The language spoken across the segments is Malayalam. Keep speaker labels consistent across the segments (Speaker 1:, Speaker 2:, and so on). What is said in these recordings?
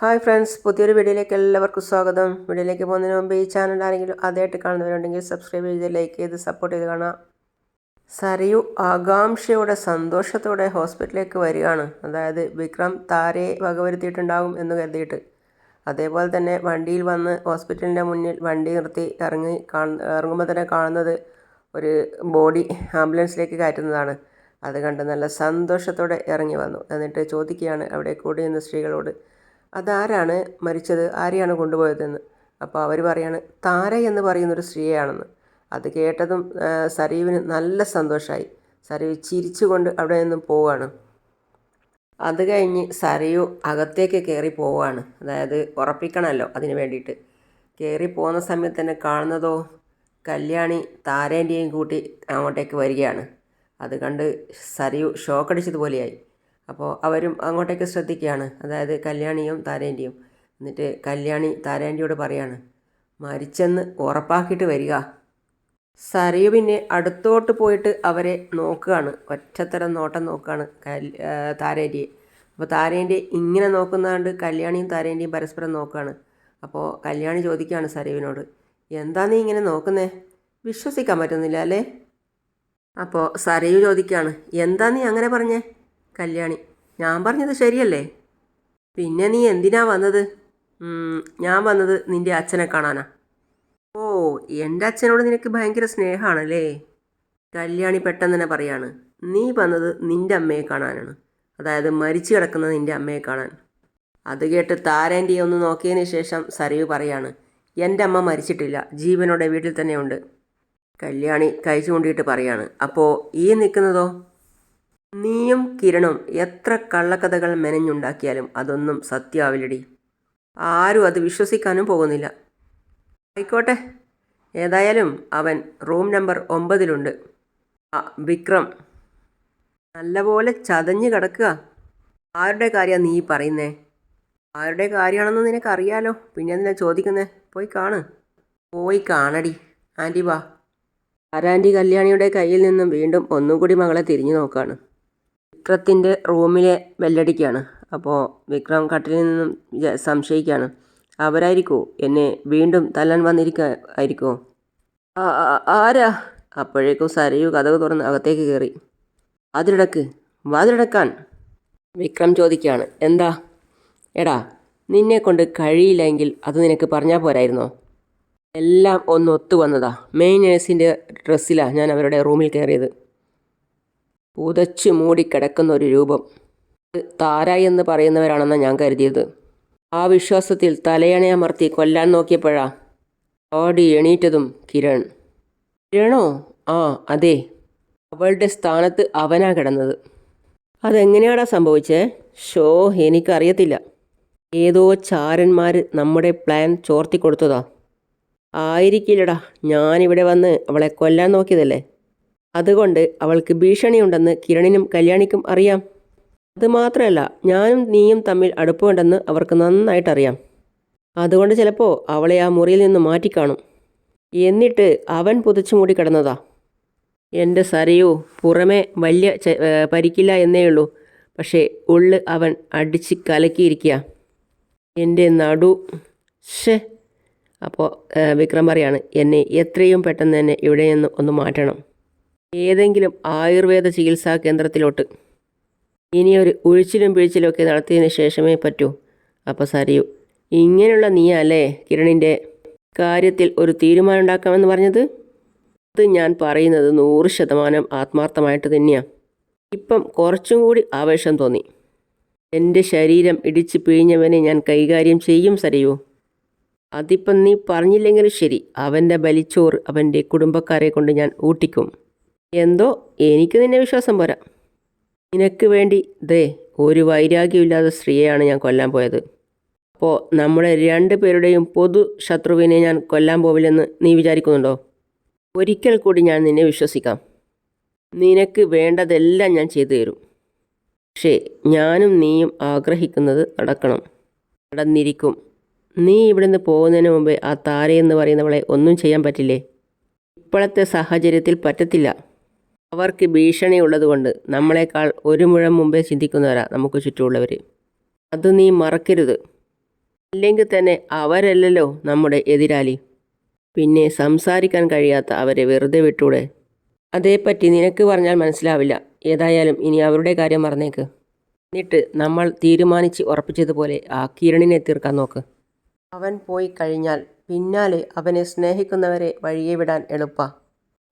Speaker 1: ഹായ് ഫ്രണ്ട്സ് പുതിയൊരു വീഡിയോയിലേക്ക് എല്ലാവർക്കും സ്വാഗതം. വീഡിയോയിലേക്ക് പോകുന്നതിന് മുമ്പ് ഈ ചാനൽ ആരെങ്കിലും ആദ്യമായിട്ട് കാണുന്നവരുണ്ടെങ്കിൽ സബ്സ്ക്രൈബ് ചെയ്ത് ലൈക്ക് ചെയ്ത് സപ്പോർട്ട് ചെയ്ത് കാണാം. സരയു ആകാംക്ഷയോടെ സന്തോഷത്തോടെ ഹോസ്പിറ്റലിലേക്ക് വരികയാണ്. അതായത് വിക്രം താരയെ വകവരുത്തിയിട്ടുണ്ടാകും എന്ന് കരുതിയിട്ട്. അതേപോലെ തന്നെ വണ്ടിയിൽ വന്ന് ഹോസ്പിറ്റലിന്റെ മുന്നിൽ വണ്ടി നിർത്തി ഇറങ്ങി ഇറങ്ങുമ്പോൾ തന്നെ കാണുന്നത് ഒരു ബോഡി ആംബുലൻസിലേക്ക് കയറ്റുന്നതാണ്. അത് കണ്ട് നല്ല സന്തോഷത്തോടെ ഇറങ്ങി വന്നു. എന്നിട്ട് ചോദിക്കുകയാണ് അവിടെ കൂടിയുന്ന സ്ത്രീകളോട്? അതാരാണ് മരിച്ചത്? ആരെയാണ് കൊണ്ടുപോയതെന്ന്? അപ്പോൾ അവർ പറയാണ് താര എന്ന് പറയുന്നൊരു സ്ത്രീയാണെന്ന്. അത് കേട്ടതും സരീവിന് നല്ല സന്തോഷമായി സരീവ് ചിരിച്ചുകൊണ്ട് അവിടെ നിന്നും പോവുകയാണ് അത് കഴിഞ്ഞ് സരയു അകത്തേക്ക് കയറി പോവുകയാണ് അതായത് ഉറപ്പിക്കണമല്ലോ അതിന് വേണ്ടിയിട്ട്. കയറി പോകുന്ന സമയത്ത് തന്നെ കാണുന്നതോ കല്യാണി താരേന്റെയും കൂട്ടി അങ്ങോട്ടേക്ക് വരികയാണ്. അത് കണ്ട് സരയു ഷോക്കടിച്ചതുപോലെയായി. അപ്പോൾ അവരും അങ്ങോട്ടേക്ക് ശ്രദ്ധിക്കുകയാണ്. അതായത് കല്യാണിയും താരേന്റെയും എന്നിട്ട് കല്യാണി താരേന്റെയോട് പറയാണ് മരിച്ചെന്ന് ഉറപ്പാക്കിയിട്ട് വരിക. സരയു പിന്നെ അടുത്തോട്ട് പോയിട്ട് അവരെ നോക്കുകയാണ്. ഒറ്റത്തരം നോട്ടം നോക്കുകയാണ് കൽ താരേന്റെയെ അപ്പോൾ താരേന്റെ ഇങ്ങനെ നോക്കുന്നതുകൊണ്ട് കല്യാണിയും താരേന്റെയും പരസ്പരം നോക്കുകയാണ്. അപ്പോൾ കല്യാണി ചോദിക്കുകയാണ് സരയുവിനോട് എന്താ നീ ഇങ്ങനെ നോക്കുന്നേ? വിശ്വസിക്കാൻ പറ്റുന്നില്ല അല്ലേ? അപ്പോൾ സരയു ചോദിക്കുകയാണ് എന്താ നീ അങ്ങനെ പറഞ്ഞേ? കല്യാണി ഞാൻ പറഞ്ഞത് ശരിയല്ലേ? പിന്നെ നീ എന്തിനാ വന്നത്? ഞാൻ വന്നത് നിന്റെ അച്ഛനെ കാണാനാ. ഓ എന്റെ അച്ഛനോട് നിനക്ക് ഭയങ്കര സ്നേഹമാണല്ലേ? കല്യാണി പെട്ടെന്ന് തന്നെ പറയാണ് നീ വന്നത് നിന്റെ അമ്മയെ കാണാനാണ്. അതായത് മരിച്ചു കിടക്കുന്ന നിന്റെ അമ്മയെ കാണാൻ. അത് കേട്ട് താരേന്റെ ഒന്ന് നോക്കിയതിന് ശേഷം സരയു പറയാണ് എന്റെ അമ്മ മരിച്ചിട്ടില്ല ജീവനോടെ വീട്ടിൽ തന്നെയുണ്ട്. കല്യാണി കഴിച്ചു കൊണ്ടിട്ട് പറയാണ് അപ്പോൾ ഈ നിൽക്കുന്നതോ? നീയും കിരണും എത്ര കള്ളക്കഥകൾ മെനഞ്ഞുണ്ടാക്കിയാലും അതൊന്നും സത്യാവില്ലടി. ആരും അത് വിശ്വസിക്കാനും പോകുന്നില്ല. ആയിക്കോട്ടെ. ഏതായാലും അവൻ റൂം നമ്പർ ഒമ്പതിലുണ്ട്. ആ വിക്രം. നല്ലപോലെ ചതഞ്ഞ് കിടക്കുക. ആരുടെ കാര്യമാണ് നീ പറയുന്നേ? ആരുടെ കാര്യമാണെന്ന് നിനക്കറിയാലോ. പിന്നെ എന്തിനാ ചോദിക്കുന്നേ? പോയി കാണ്. പോയി കാണടി. ആന്റി വാ. ആരാന്റി കല്യാണിയുടെ കയ്യിൽ നിന്നും വീണ്ടും ഒന്നുകൂടി മകളെ തിരിഞ്ഞു നോക്കാണ്. വിക്രത്തിന്റെ റൂമിലെ ബെല്ലടിക്കാണ്. അപ്പോൾ വിക്രം കട്ടിലിൽ നിന്നും സംശയിക്കുകയാണ് അവരായിരിക്കുമോ എന്നെ വീണ്ടും തല്ലാൻ വന്നിരിക്ക ആയിരിക്കുമോ ആരാ? അപ്പോഴേക്കും സരയു കഥക് തുറന്ന് അകത്തേക്ക് കയറി. വാതിലടക്ക് വാതിലടക്കാൻ. വിക്രം ചോദിക്കുകയാണ് എന്താ? എടാ നിന്നെ കൊണ്ട് കഴിയില്ലെങ്കിൽ അത് നിനക്ക് പറഞ്ഞാൽ പോരായിരുന്നോ? എല്ലാം ഒന്ന് ഒത്തു വന്നതാ. മെയിൻ നേഴ്സിന്റെ ഡ്രസ്സിലാണ് ഞാൻ അവരുടെ റൂമിൽ കയറിയത്. പുതച്ചു മൂടിക്കിടക്കുന്ന ഒരു രൂപം താര എന്ന് പറയുന്നവരാണെന്നാണ് ഞാൻ കരുതിയത്. ആ വിശ്വാസത്തിൽ തലയണയമർത്തി കൊല്ലാൻ നോക്കിയപ്പോഴാ ഓടി എണീറ്റതും കിരൺ. കിരണോ? ആ അതെ. അവളുടെ സ്ഥാനത്ത് അവനാ കിടന്നത്. അതെങ്ങനെയാടാ സംഭവിച്ചേ? ഷോ എനിക്കറിയത്തില്ല. ഏതോ ചാരന്മാർ നമ്മുടെ പ്ലാൻ ചോർത്തി കൊടുത്തതാ ആയിരിക്കില്ലടാ ഞാനിവിടെ വന്ന് അവളെ കൊല്ലാൻ നോക്കിയതല്ലേ? അതുകൊണ്ട് അവൾക്ക് ഭീഷണിയുണ്ടെന്ന് കിരണിനും കല്യാണിക്കും അറിയാം. അതുമാത്രമല്ല ഞാനും നീയും തമ്മിൽ അടുപ്പമുണ്ടെന്ന് അവർക്ക് നന്നായിട്ടറിയാം. അതുകൊണ്ട് ചിലപ്പോൾ അവളെ ആ മുറിയിൽ നിന്ന് മാറ്റിക്കാണും. എന്നിട്ട് അവൻ പുതച്ചു മൂടി കിടന്നതാ. എന്റെ സരയോ പുറമേ വലിയ പരിക്കില്ല എന്നേ ഉള്ളൂ. പക്ഷേ ഉള്ള് അവൻ അടിച്ച് കലക്കിയിരിക്കുക എന്റെ നടു ഷേ അപ്പോൾ വിക്രം പറയാണ് എന്നെ എത്രയും പെട്ടെന്ന് തന്നെ ഇവിടെ നിന്ന് ഒന്ന് മാറ്റണം. ഏതെങ്കിലും ആയുർവേദ ചികിത്സാ കേന്ദ്രത്തിലോട്ട്. ഇനിയൊരു ഉഴിച്ചിലും പിഴിച്ചിലും ഒക്കെ നടത്തിയതിന് ശേഷമേ പറ്റൂ. അപ്പോൾ സരിയു ഇങ്ങനെയുള്ള നീയല്ലേ കിരണിന്റെ കാര്യത്തിൽ ഒരു തീരുമാനം ഉണ്ടാക്കാമെന്ന് പറഞ്ഞത്? അത് ഞാൻ പറയുന്നത് നൂറ് ശതമാനം ആത്മാർത്ഥമായിട്ട് തന്നെയാണ് ഇപ്പം കുറച്ചും കൂടി ആവേശം തോന്നി. എന്റെ ശരീരം ഇടിച്ച് പിഴിഞ്ഞവനെ ഞാൻ കൈകാര്യം ചെയ്യും സരയൂ. അതിപ്പം നീ പറഞ്ഞില്ലെങ്കിലും ശരി അവന്റെ ബലിച്ചോറ് അവന്റെ കുടുംബക്കാരെ കൊണ്ട് ഞാൻ ഊട്ടിക്കും. എന്തോ എനിക്ക് നിന്നെ വിശ്വാസം പോരാ. നിനക്ക് വേണ്ടി ദേ ഒരു വൈരാഗ്യമില്ലാത്ത സ്ത്രീയെയാണ് ഞാൻ കൊല്ലാൻ പോയത്. അപ്പോൾ നമ്മുടെ രണ്ട് പേരുടെയും പൊതു ശത്രുവിനെ ഞാൻ കൊല്ലാൻ പോവില്ലെന്ന് നീ വിചാരിക്കുന്നുണ്ടോ? ഒരിക്കൽ കൂടി ഞാൻ നിന്നെ വിശ്വസിക്കാം. നിനക്ക് വേണ്ടതെല്ലാം ഞാൻ ചെയ്തു തരും. പക്ഷേ ഞാനും നീയും ആഗ്രഹിക്കുന്നത് നടക്കണം. നടന്നിരിക്കും. നീ ഇവിടുന്ന് പോകുന്നതിന് മുമ്പേ ആ താരയെന്ന് പറയുന്നവളെ ഒന്നും ചെയ്യാൻ പറ്റില്ലേ? ഇപ്പോഴത്തെ സാഹചര്യത്തിൽ പറ്റത്തില്ല. അവർക്ക് ഭീഷണിയുള്ളതുകൊണ്ട് നമ്മളെക്കാൾ ഒരു മുഴം മുമ്പേ ചിന്തിക്കുന്നവരാ നമുക്ക് ചുറ്റുമുള്ളവർ അത് നീ മറക്കരുത്. അല്ലെങ്കിൽ തന്നെ അവരല്ലല്ലോ നമ്മുടെ എതിരാളി. പിന്നെ സംസാരിക്കാൻ കഴിയാത്ത അവരെ വെറുതെ വിട്ടൂടെ. അതേപ്പറ്റി നിനക്ക് പറഞ്ഞാൽ മനസ്സിലാവില്ല. ഏതായാലും ഇനി അവരുടെ കാര്യം മറന്നേക്ക്. എന്നിട്ട് നമ്മൾ തീരുമാനിച്ച് ഉറപ്പിച്ചതുപോലെ ആ കിരണിനെ തീർക്കാൻ നോക്ക്. അവൻ പോയി കഴിഞ്ഞാൽ പിന്നാലെ അവനെ സ്നേഹിക്കുന്നവരെ വഴിയെ വിടാൻ എളുപ്പാ.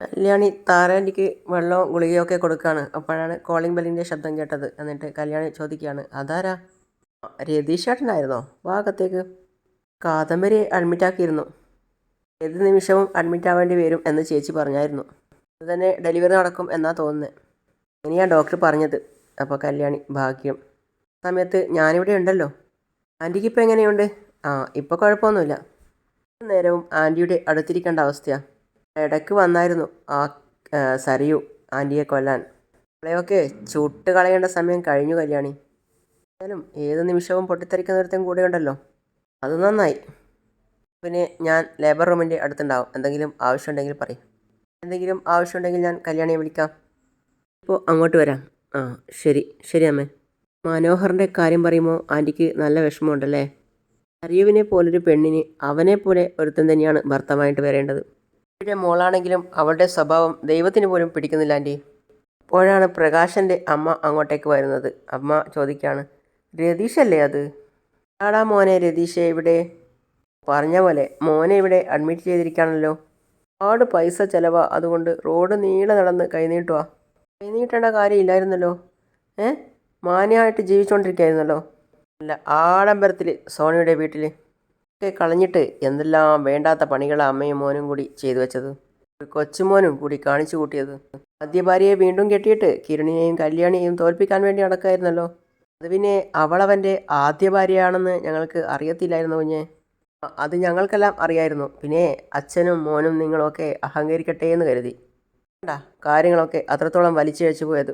Speaker 1: കല്യാണി താരാന്റിക്ക് വെള്ളവും ഗുളികയൊക്കെ കൊടുക്കുകയാണ് അപ്പോഴാണ് കോളിംഗ് ബെല്ലിന്റെ ശബ്ദം കേട്ടത്. എന്നിട്ട് കല്യാണി ചോദിക്കുകയാണ് അതാരാ? രതീഷ് രതീഷേട്ടനായിരുന്നോ വാഗത്തേക്ക്. കാദംബരി അഡ്മിറ്റാക്കിയിരുന്നു ഏത് നിമിഷവും അഡ്മിറ്റ് ആവേണ്ടി വരും എന്ന് ചേച്ചി പറഞ്ഞായിരുന്നു. അത് തന്നെ ഡെലിവറി നടക്കും എന്നാ തോന്നുന്നത് ഇനിയാ ഡോക്ടർ പറഞ്ഞത്. അപ്പോൾ കല്യാണി ഭാഗ്യം. സമയത്ത് ഞാനിവിടെ ഉണ്ടല്ലോ. ആന്റിക്ക് ഇപ്പോൾ എങ്ങനെയുണ്ട്? ആ ഇപ്പോൾ കുഴപ്പമൊന്നുമില്ല. നേരവും ആന്റിയുടെ അടുത്തിരിക്കേണ്ട അവസ്ഥയാണ് ഇടയ്ക്ക് വന്നായിരുന്നു. ആ സരിയു ആന്റിയെ കൊല്ലാൻ. അവളെയൊക്കെ ചുട്ട് കളയേണ്ട സമയം കഴിഞ്ഞു കല്യാണി. എന്തായാലും ഏത് നിമിഷവും പൊട്ടിത്തെറിക്കുന്നൊരുത്തൻ കൂടെയുണ്ടല്ലോ. അത് നന്നായി. പിന്നെ ഞാൻ ലേബർ റൂമിന്റെ അടുത്തുണ്ടാവും. എന്തെങ്കിലും ആവശ്യമുണ്ടെങ്കിൽ പറയും. എന്തെങ്കിലും ആവശ്യമുണ്ടെങ്കിൽ ഞാൻ കല്യാണിയെ വിളിക്കാം. ഇപ്പോൾ അങ്ങോട്ട് വരാം. ആ ശരി. ശരി അമ്മേ. മനോഹറിന്റെ കാര്യം പറയുമ്പോൾ ആന്റിക്ക് നല്ല വിഷമമുണ്ടല്ലേ? അറിയുവിനെ പോലൊരു പെണ്ണിന് അവനെ പോലെ ഒരുത്തൻ തന്നെയാണ് ഭർത്താവായിട്ട് വരേണ്ടത്. ഇവിടെ മോളാണെങ്കിലും അവളുടെ സ്വഭാവം ദൈവത്തിന് പോലും പിടിക്കുന്നില്ല ആന്റി അപ്പോഴാണ് പ്രകാശന്റെ അമ്മ അങ്ങോട്ടേക്ക് വരുന്നത്. അമ്മ ചോദിക്കുകയാണ് രതീഷല്ലേ അത്? ആടാ മോനെ രതീഷെ ഇവിടെ. പറഞ്ഞ പോലെ മോനെ ഇവിടെ അഡ്മിറ്റ് ചെയ്തിരിക്കുകയാണല്ലോ. ഒരുപാട് പൈസ ചിലവാ. അതുകൊണ്ട് റോഡ് നീളെ നടന്ന് കൈനീട്ടുവാ. കൈനീട്ടേണ്ട കാര്യമില്ലായിരുന്നല്ലോ ഏ? മാന്യമായിട്ട് ജീവിച്ചുകൊണ്ടിരിക്കുകയായിരുന്നല്ലോ. അല്ല ആഡംബരത്തിൽ സോണിയുടെ വീട്ടിൽ ഒക്കെ കളഞ്ഞിട്ട് എന്തെല്ലാം വേണ്ടാത്ത പണികൾ അമ്മയും മോനും കൂടി ചെയ്തു വെച്ചത്? ഒരു കൊച്ചുമോനും കൂടി കാണിച്ചു കൂട്ടിയത്. ആദ്യ ഭാര്യയെ വീണ്ടും കെട്ടിയിട്ട് കിരണിനെയും കല്യാണിയെയും തോൽപ്പിക്കാൻ വേണ്ടി നടക്കായിരുന്നല്ലോ. അത് പിന്നെ അവളവന്റെ ആദ്യ ഭാര്യയാണെന്ന് ഞങ്ങൾക്ക് അറിയത്തില്ലായിരുന്നു കുഞ്ഞെ. അത് ഞങ്ങൾക്കെല്ലാം അറിയായിരുന്നു. പിന്നെ അച്ഛനും മോനും നിങ്ങളൊക്കെ അഹങ്കരിക്കട്ടെ എന്ന് കരുതി. വേണ്ട കാര്യങ്ങളൊക്കെ അത്രത്തോളം വലിച്ചു പോയത്.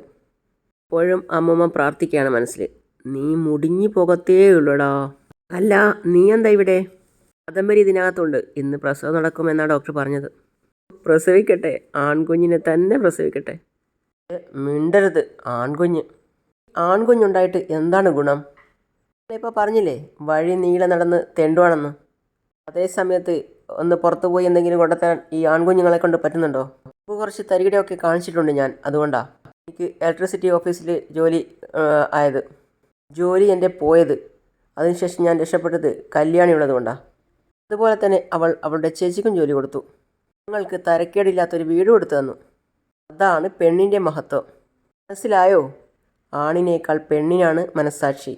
Speaker 1: ഇപ്പോഴും അമ്മമ്മ പ്രാർത്ഥിക്കുകയാണ് മനസ്സിൽ. നീ മുടിഞ്ഞു പോകത്തേ ഉള്ളൂടാ അല്ല നീ എന്താ ഇവിടെ? കാദംബരി ഇതിനകത്തുണ്ട്. ഇന്ന് പ്രസവം നടക്കുമെന്നാണ് ഡോക്ടർ പറഞ്ഞത്. പ്രസവിക്കട്ടെ. ആൺകുഞ്ഞിനെ തന്നെ പ്രസവിക്കട്ടെ. മിണ്ടരുത്. ആൺകുഞ്ഞ്. ആൺകുഞ്ഞുണ്ടായിട്ട് എന്താണ് ഗുണം? ഇപ്പോൾ പറഞ്ഞില്ലേ വഴി നീളെ നടന്ന് തെണ്ടുവാണെന്ന്. അതേ സമയത്ത് ഒന്ന് പുറത്തു പോയി എന്തെങ്കിലും കൊണ്ടെത്താൻ ഈ ആൺകുഞ്ഞുങ്ങളെ കൊണ്ട് പറ്റുന്നുണ്ടോ? ഇപ്പോൾ കുറച്ച് തരികിടയൊക്കെ കാണിച്ചിട്ടുണ്ട് ഞാൻ. അതുകൊണ്ടാണ് എനിക്ക് ഇലക്ട്രിസിറ്റി ഓഫീസിൽ ജോലി ആയത്. ജോലി എന്റെ പോയത്. അതിനുശേഷം ഞാൻ രക്ഷപ്പെട്ടത് കല്യാണി ഉള്ളതുകൊണ്ടാണ് അതുപോലെ തന്നെ അവൾ അവളുടെ ചേച്ചിക്കും ജോലി കൊടുത്തു. ഞങ്ങൾക്ക് തരക്കേടില്ലാത്തൊരു വീട് കൊടുത്തു തന്നു. അതാണ് പെണ്ണിന്റെ മഹത്വം. മനസ്സിലായോ? ആണിനേക്കാൾ പെണ്ണിനാണ് മനസ്സാക്ഷി.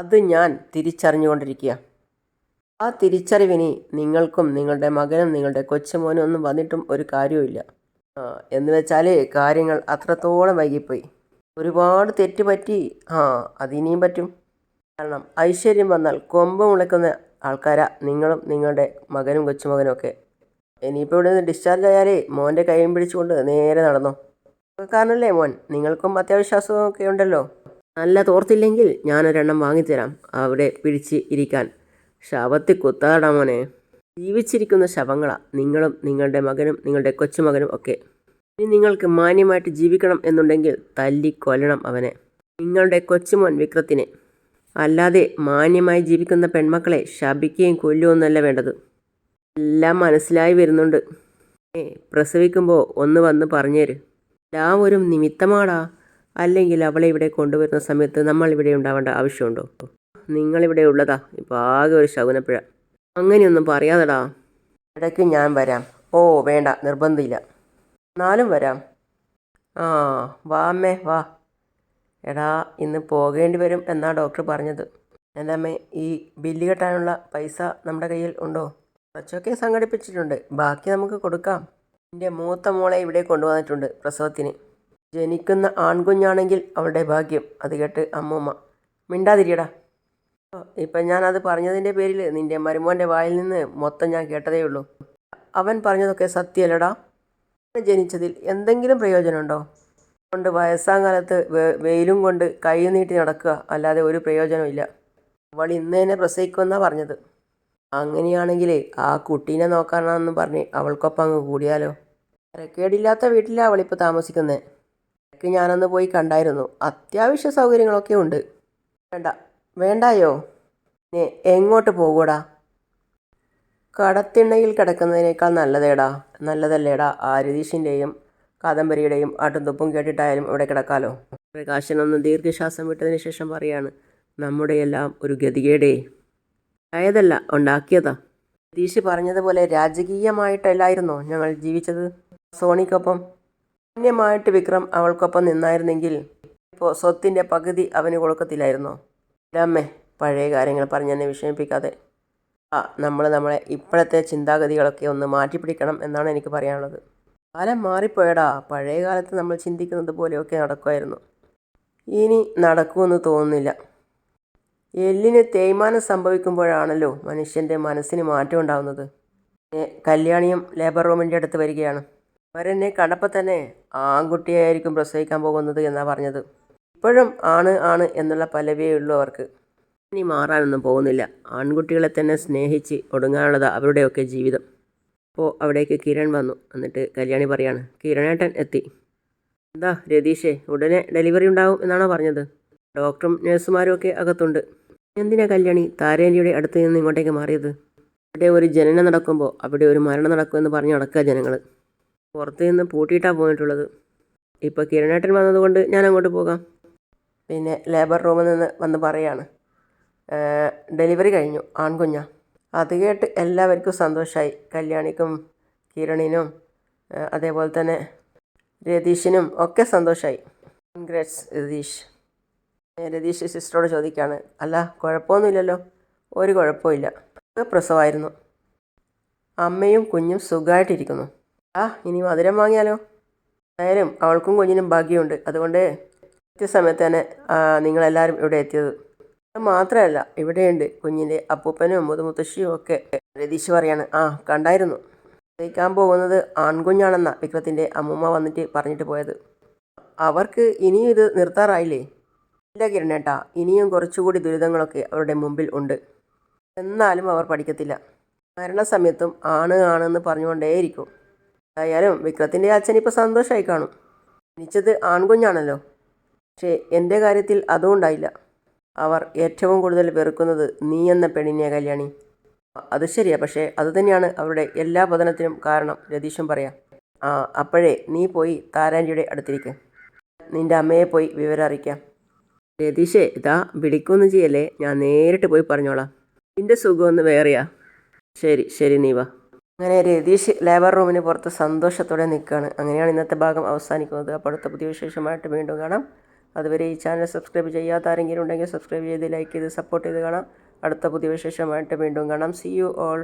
Speaker 1: അത് ഞാൻ തിരിച്ചറിഞ്ഞുകൊണ്ടിരിക്കുക. ആ തിരിച്ചറിവിനി നിങ്ങൾക്കും നിങ്ങളുടെ മകനും നിങ്ങളുടെ കൊച്ചുമോനും ഒന്നും വന്നിട്ടും ഒരു കാര്യവുമില്ല. എന്ന് വെച്ചാൽ കാര്യങ്ങൾ അത്രത്തോളം വൈകിപ്പോയി. ഒരുപാട് തെറ്റ് പറ്റി ആ അതിനിയും പറ്റും. കാരണം ഐശ്വര്യം വന്നാൽ കൊമ്പ് മുളയ്ക്കുന്ന ആൾക്കാരാ നിങ്ങളും നിങ്ങളുടെ മകനും കൊച്ചുമകനും ഒക്കെ. ഇനിയിപ്പോൾ ഇവിടെ നിന്ന് ഡിസ്ചാർജ് ആയാലേ മോന്റെ കൈയും പിടിച്ചുകൊണ്ട് നേരെ നടന്നോ? കാരണല്ലേ മോൻ? നിങ്ങൾക്കും അത്യാവശ്വാസമൊക്കെ ഉണ്ടല്ലോ. നല്ല തോർത്തില്ലെങ്കിൽ ഞാനൊരെണ്ണം വാങ്ങിത്തരാം. അവിടെ പിടിച്ച് ഇരിക്കാൻ. ശവത്തിൽ കുത്താടാ മോനെ. ജീവിച്ചിരിക്കുന്ന ശവങ്ങളാ നിങ്ങളും നിങ്ങളുടെ മകനും നിങ്ങളുടെ കൊച്ചുമകനും ഒക്കെ. ഇനി നിങ്ങൾക്ക് മാന്യമായിട്ട് ജീവിക്കണം എന്നുണ്ടെങ്കിൽ തല്ലി കൊല്ലണം അവനെ. നിങ്ങളുടെ കൊച്ചുമോൻ വിക്രത്തിനെ. അല്ലാതെ മാന്യമായി ജീവിക്കുന്ന പെൺമക്കളെ ശപിക്കുകയും കൊല്ലുകയൊന്നുമല്ല വേണ്ടത്. എല്ലാം മനസ്സിലായി വരുന്നുണ്ട്. ഏ പ്രസവിക്കുമ്പോൾ ഒന്ന് വന്ന് പറഞ്ഞുതരും എല്ലാം ഒരു നിമിത്തമാടാ. അല്ലെങ്കിൽ അവളെ ഇവിടെ കൊണ്ടുവരുന്ന സമയത്ത് നമ്മൾ ഇവിടെ ഉണ്ടാവേണ്ട ആവശ്യമുണ്ടോ? നിങ്ങളിവിടെ ഉള്ളതാ. ഇപ്പോൾ ആകെ ഒരു ശകുനപ്പിഴ. അങ്ങനെയൊന്നും പറയാതെടാ. ഇടയ്ക്ക് ഞാൻ വരാം. ഓ വേണ്ട. നിർബന്ധമില്ല. എന്നാലും വരാം. ആ വാ അമ്മേ വാ. എടാ ഇന്ന് പോകേണ്ടി വരും എന്നാ ഡോക്ടർ പറഞ്ഞത്. എന്റെ ഈ ബില്ല് കെട്ടാനുള്ള പൈസ നമ്മുടെ കയ്യിൽ ഉണ്ടോ? കുറച്ചൊക്കെ സംഘടിപ്പിച്ചിട്ടുണ്ട്. ബാക്കി നമുക്ക് കൊടുക്കാം. എന്റെ മൂത്ത മോളെ ഇവിടെ കൊണ്ടുവന്നിട്ടുണ്ട് പ്രസവത്തിന്. ജനിക്കുന്ന ആൺകുഞ്ഞാണെങ്കിൽ അവളുടെ ഭാഗ്യം അത് കേട്ട് അമ്മൂമ്മ. മിണ്ടാതിരിയടാ. ഇപ്പം ഞാൻ അത് പറഞ്ഞതിന്റെ പേരിൽ നിന്റെ മരുമോന്റെ വായിൽ നിന്ന് മൊത്തം ഞാൻ കേട്ടതേ ഉള്ളൂ. അവൻ പറഞ്ഞതൊക്കെ സത്യമല്ലടാ. ജനിച്ചതിൽ എന്തെങ്കിലും പ്രയോജനമുണ്ടോ? കൊണ്ട് വയസ്സാകാലത്ത് വെയിലും കൊണ്ട് കൈ നീട്ടി നടക്കുക. അല്ലാതെ ഒരു പ്രയോജനമില്ല അവൾ ഇന്ന് തന്നെ പ്രസവിക്കുമെന്നാണ് പറഞ്ഞത്. അങ്ങനെയാണെങ്കിൽ ആ കുട്ടീനെ നോക്കാനാണെന്ന് പറഞ്ഞ് അവൾക്കൊപ്പം അങ്ങ് കൂടിയാലോ? തിരക്കേടില്ലാത്ത വീട്ടിലാണ് അവളിപ്പോൾ താമസിക്കുന്നത് ഇടയ്ക്ക് ഞാനൊന്ന് പോയി കണ്ടായിരുന്നു. അത്യാവശ്യ സൗകര്യങ്ങളൊക്കെ ഉണ്ട്. വേണ്ട. വേണ്ടായോ? നീ എങ്ങോട്ട് പോകൂടാ? കടത്തിണ്ണയിൽ കിടക്കുന്നതിനേക്കാൾ നല്ലതേടാ. നല്ലതല്ലേടാ. ആ രതീഷിന്റെയും കാദംബരിയുടെയും ആട്ടും തുപ്പും കേട്ടിട്ടായാലും ഇവിടെ കിടക്കാലോ? പ്രകാശനൊന്ന് ദീർഘശ്വാസം വിട്ടതിന് ശേഷം പറയാണ് നമ്മുടെയെല്ലാം ഒരു ഗതികേടേ. ആയതല്ല ഉണ്ടാക്കിയതാ. രതീഷ് പറഞ്ഞതുപോലെ രാജകീയമായിട്ടല്ലായിരുന്നോ ഞങ്ങൾ ജീവിച്ചത്? സോണിക്കൊപ്പം. അന്യമായിട്ട് വിക്രം അവൾക്കൊപ്പം നിന്നായിരുന്നെങ്കിൽ ഇപ്പോൾ സ്വത്തിന്റെ പകുതി അവന് കൊടുക്കത്തില്ലായിരുന്നോ? അമ്മേ പഴയ കാര്യങ്ങൾ പറഞ്ഞെന്നെ വിഷമിപ്പിക്കാതെ. ആ നമ്മൾ നമ്മളെ ഇപ്പോഴത്തെ ചിന്താഗതികളൊക്കെ ഒന്ന് മാറ്റിപ്പിടിക്കണം എന്നാണ് എനിക്ക് പറയാനുള്ളത്. കാലം മാറിപ്പോയടാ. പഴയ കാലത്ത് നമ്മൾ ചിന്തിക്കുന്നത് പോലെയൊക്കെ നടക്കുമായിരുന്നു. ഇനി നടക്കുമെന്ന് തോന്നുന്നില്ല. എല്ലിന് തേയ്മാനം സംഭവിക്കുമ്പോഴാണല്ലോ മനുഷ്യന്റെ മനസ്സിന് മാറ്റം ഉണ്ടാകുന്നത് ഏ, കല്യാണിയും ലേബർ റൂമിന്റെ അടുത്ത് വരികയാണ്. അവരെന്നെ കണ്ടപ്പോൾ തന്നെ ആൺകുട്ടിയായിരിക്കും പ്രസവിക്കാൻ പോകുന്നത് എന്നാണ് പറഞ്ഞത്. ഇപ്പോഴും ആണ് ആണ് എന്നുള്ള പലവേ ഉള്ളൂ അവർക്ക്. ഇനി മാറാനൊന്നും പോകുന്നില്ല. ആൺകുട്ടികളെ തന്നെ സ്നേഹിച്ച് ഒടുങ്ങാനുള്ളത് അവരുടെയൊക്കെ ജീവിതം. അപ്പോൾ അവിടേക്ക് കിരൺ വന്നു. എന്നിട്ട് കല്യാണി പറയാണ് കിരണേട്ടൻ എത്തി. എന്താ രതീഷേ ഉടനെ ഡെലിവറി ഉണ്ടാവും എന്നാണോ പറഞ്ഞത്? ഡോക്ടറും നഴ്സുമാരും ഒക്കെ അകത്തുണ്ട്. എന്തിനാ കല്യാണി താരേലിയുടെ അടുത്ത് നിന്ന് ഇങ്ങോട്ടേക്ക് മാറിയത്? അവിടെ ഒരു ജനനം നടക്കുമ്പോൾ അവിടെ ഒരു മരണം നടക്കുമെന്ന് പറഞ്ഞ് നടക്കുക ജനങ്ങൾ പുറത്ത് നിന്ന് പൂട്ടിയിട്ടാണ് പോയിട്ടുള്ളത്. ഇപ്പോൾ കിരണേട്ടൻ വന്നതുകൊണ്ട് ഞാൻ അങ്ങോട്ട് പോകാം. പിന്നെ ലേബർ റൂമിൽ നിന്ന് വന്ന് പറയാണ് ഡെലിവറി കഴിഞ്ഞു ആൺകുഞ്ഞ. അത് കേട്ട് എല്ലാവർക്കും സന്തോഷമായി കല്യാണിക്കും കിരണിനും അതേപോലെ തന്നെ രതീഷിനും ഒക്കെ സന്തോഷമായി കൺഗ്രാറ്റ്സ് രതീഷ്. രതീഷ് സിസ്റ്ററോട് ചോദിക്കുകയാണ് അല്ല കുഴപ്പമൊന്നുമില്ലല്ലോ. ഒരു കുഴപ്പമില്ല പ്രസവമായിരുന്നു അമ്മയും കുഞ്ഞും സുഖമായിട്ടിരിക്കുന്നു ആ ഇനി മധുരം വാങ്ങിയാലോ? എന്തായാലും അവൾക്കും കുഞ്ഞിനും ഭാഗ്യമുണ്ട്. അതുകൊണ്ട് കൃത്യസമയത്ത് തന്നെ നിങ്ങളെല്ലാവരും ഇവിടെ എത്തിയത്. മാത്രമല്ല ഇവിടെയുണ്ട് കുഞ്ഞിന്റെ അപ്പൂപ്പനും മുതുമുത്തശ്ശിയും ഒക്കെ. രതീഷ് പറയാണ് ആ കണ്ടായിരുന്നു. ജയിക്കാൻ പോകുന്നത് ആൺകുഞ്ഞാണെന്ന വിക്രത്തിന്റെ അമ്മൂമ്മ വന്നിട്ട് പറഞ്ഞിട്ട് പോയത്. അവർക്ക് ഇനിയും ഇത് നിർത്താറായില്ലേ? ഇല്ല കിരണേട്ടാ ഇനിയും കുറച്ചുകൂടി ദുരിതങ്ങളൊക്കെ അവരുടെ മുമ്പിൽ ഉണ്ട്. എന്നാലും അവർ പഠിക്കത്തില്ല. മരണസമയത്തും ആണ് ആണെന്ന് പറഞ്ഞുകൊണ്ടേയിരിക്കും. എന്തായാലും വിക്രത്തിന്റെ അച്ഛൻ ഇപ്പോൾ സന്തോഷമായി കാണും. ജനിച്ചത് ആൺകുഞ്ഞാണല്ലോ. പക്ഷേ എന്റെ കാര്യത്തിൽ അതും ഉണ്ടായില്ല. അവർ ഏറ്റവും കൂടുതൽ വെറുക്കുന്നത് നീ എന്ന പെണ്ണിനെ കല്യാണി. അത് ശരിയാ പക്ഷേ അത് തന്നെയാണ് അവരുടെ എല്ലാ പതനത്തിനും കാരണം രതീഷും പറയാം. ആ അപ്പോഴേ നീ പോയി താരാന്റിയുടെ അടുത്തിരിക്ക്. നിന്റെ അമ്മയെ പോയി വിവരം അറിയിക്കാം. രതീഷേ ഇതാ വിളിക്കൊന്നും ചെയ്യല്ലേ? ഞാൻ നേരിട്ട് പോയി പറഞ്ഞോളാം. നിന്റെ സുഖമൊന്ന് വേറെയാ. ശരി ശരി നീ വാ. അങ്ങനെ രതീഷ് ലേബർ റൂമിന് പുറത്ത് സന്തോഷത്തോടെ നിൽക്കുകയാണ് അങ്ങനെയാണ് ഇന്നത്തെ ഭാഗം അവസാനിക്കുന്നത്. അപ്പോൾ അടുത്ത പുതിയ വിശേഷമായിട്ട് വീണ്ടും കാണാം. അതുവരെ ഈ ചാനൽ സബ്സ്ക്രൈബ് ചെയ്യാത്ത ആരെങ്കിലും ഉണ്ടെങ്കിൽ സബ്സ്ക്രൈബ് ചെയ്ത് ലൈക്ക് ചെയ്ത് സപ്പോർട്ട് ചെയ്ത് കാണാം. അടുത്ത പുതിയ വിശേഷമായിട്ട് വീണ്ടും കാണാം. C you all